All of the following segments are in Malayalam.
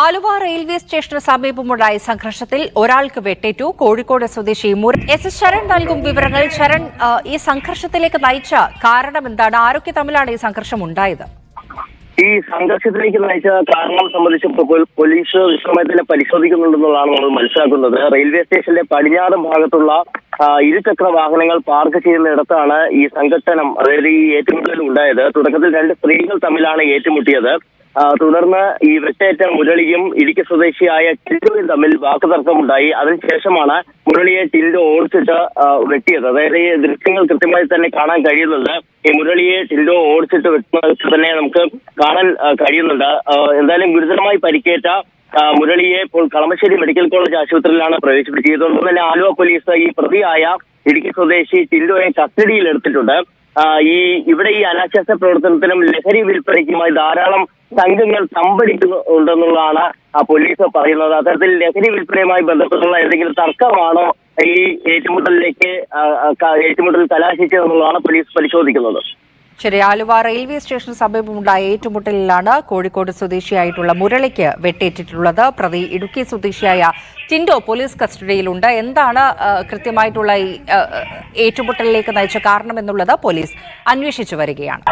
ആലുവ റെയിൽവേ സ്റ്റേഷന് സമീപമുണ്ടായ സംഘർഷത്തിൽ ഒരാൾക്ക് വെട്ടേറ്റു. കോഴിക്കോട് സ്വദേശി മുര എസ് എസ് ശരൺ നൽകും വിവരങ്ങൾ. ശരൺ ഈ സംഘർഷത്തിലേക്ക് നയിച്ച കാരണം എന്താണ്? ആരൊക്കെ തമ്മിലാണ് ഈ സംഘർഷം ഉണ്ടായത് ഈ സംഘർഷത്തിലേക്ക് നയിച്ച കാരണം സംബന്ധിച്ച് പോലീസ് വിശദമായി തന്നെ പരിശോധിക്കുന്നുണ്ടെന്നുള്ളതാണ് നമ്മൾ മനസ്സിലാക്കുന്നത്. റെയിൽവേ സ്റ്റേഷന്റെ പടിഞ്ഞാറ് ഭാഗത്തുള്ള ഇരുചക്ര വാഹനങ്ങൾ പാർക്ക് ചെയ്യുന്നിടത്താണ് ഈ സംഘട്ടനം അതായത് ഈ ഏറ്റുമുട്ടൽ ഉണ്ടായത് തുടക്കത്തിൽ രണ്ട് സ്ത്രീകൾ തമ്മിലാണ് ഏറ്റുമുട്ടിയത്. തുടർന്ന് ഈ വെട്ടേറ്റ മുരളിയും ഇടുക്കി സ്വദേശിയായ ടിൻഡുവും തമ്മിൽ വാക്കുതർക്കമുണ്ടായി. അതിനുശേഷമാണ് മുരളിയെ ടിൻഡു ഓടിച്ചിട്ട് വെട്ടിയത്. അതായത് ഈ ദൃശ്യങ്ങൾ കൃത്യമായി തന്നെ കാണാൻ കഴിയുന്നുണ്ട്. ഈ മുരളിയെ ടിൻഡു ഓടിച്ചിട്ട് വെട്ടുന്നത് തന്നെ നമുക്ക് കാണാൻ കഴിയുന്നുണ്ട്. എന്തായാലും ഗുരുതരമായി പരിക്കേറ്റ മുരളിയെ ഇപ്പോൾ കളമശ്ശേരി മെഡിക്കൽ കോളേജ് ആശുപത്രിയിലാണ് പ്രവേശിപ്പിച്ചത് അതുകൊണ്ട് തന്നെ ആലുവ പോലീസ് ഈ പ്രതിയായ ഇടുക്കി സ്വദേശി ടിൻഡുവിനെ കസ്റ്റഡിയിൽ എടുത്തിട്ടുണ്ട്. ഈ ഇവിടെ ഈ അനാശാസ പ്രവർത്തനത്തിനും ലഹരി വിൽപ്പനയ്ക്കുമായി ധാരാളം സംഘങ്ങൾ സംഭരിക്കുന്നുണ്ടെന്നുള്ളതാണ് ആ പോലീസ് പറയുന്നത്. അത്തരത്തിൽ ലഹരി വിൽപ്പനയുമായി ബന്ധപ്പെട്ടുള്ള ഏതെങ്കിലും തർക്കമാണോ ഈ ഏറ്റുമുട്ടലിലേക്ക് ഏറ്റുമുട്ടൽ കലാശിച്ചതെന്നുള്ളതാണ് പോലീസ് പരിശോധിക്കുന്നത്. ശരി ആലുവ റെയിൽവേ സ്റ്റേഷന് സമീപമുണ്ടായ ഏറ്റുമുട്ടലിലാണ് കോഴിക്കോട് സ്വദേശിയായിട്ടുള്ള മുരളിക്ക് വെട്ടേറ്റിട്ടുള്ളത് പ്രതി ഇടുക്കി സ്വദേശിയായ ടിൻഡോ പോലീസ് കസ്റ്റഡിയിലുണ്ട്. എന്താണ് കൃത്യമായിട്ടുള്ള ഈ ഏറ്റുമുട്ടലിലേക്ക് നയിച്ച കാരണമെന്നുള്ളത് പോലീസ് അന്വേഷിച്ചു വരികയാണ്.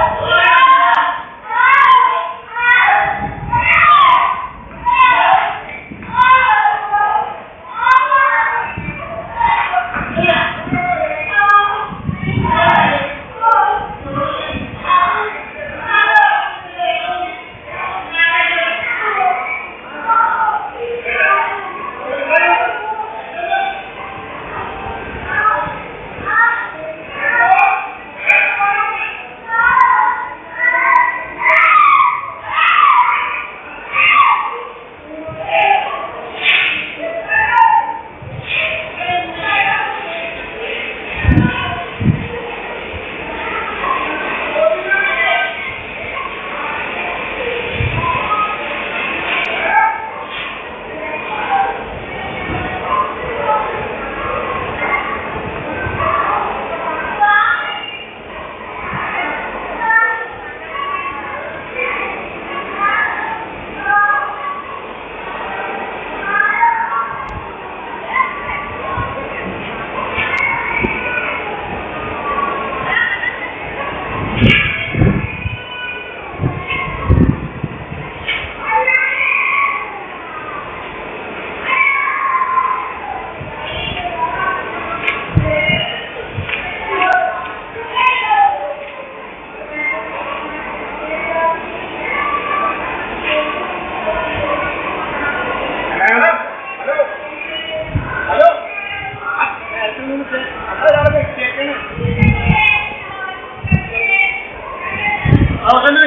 Oh, na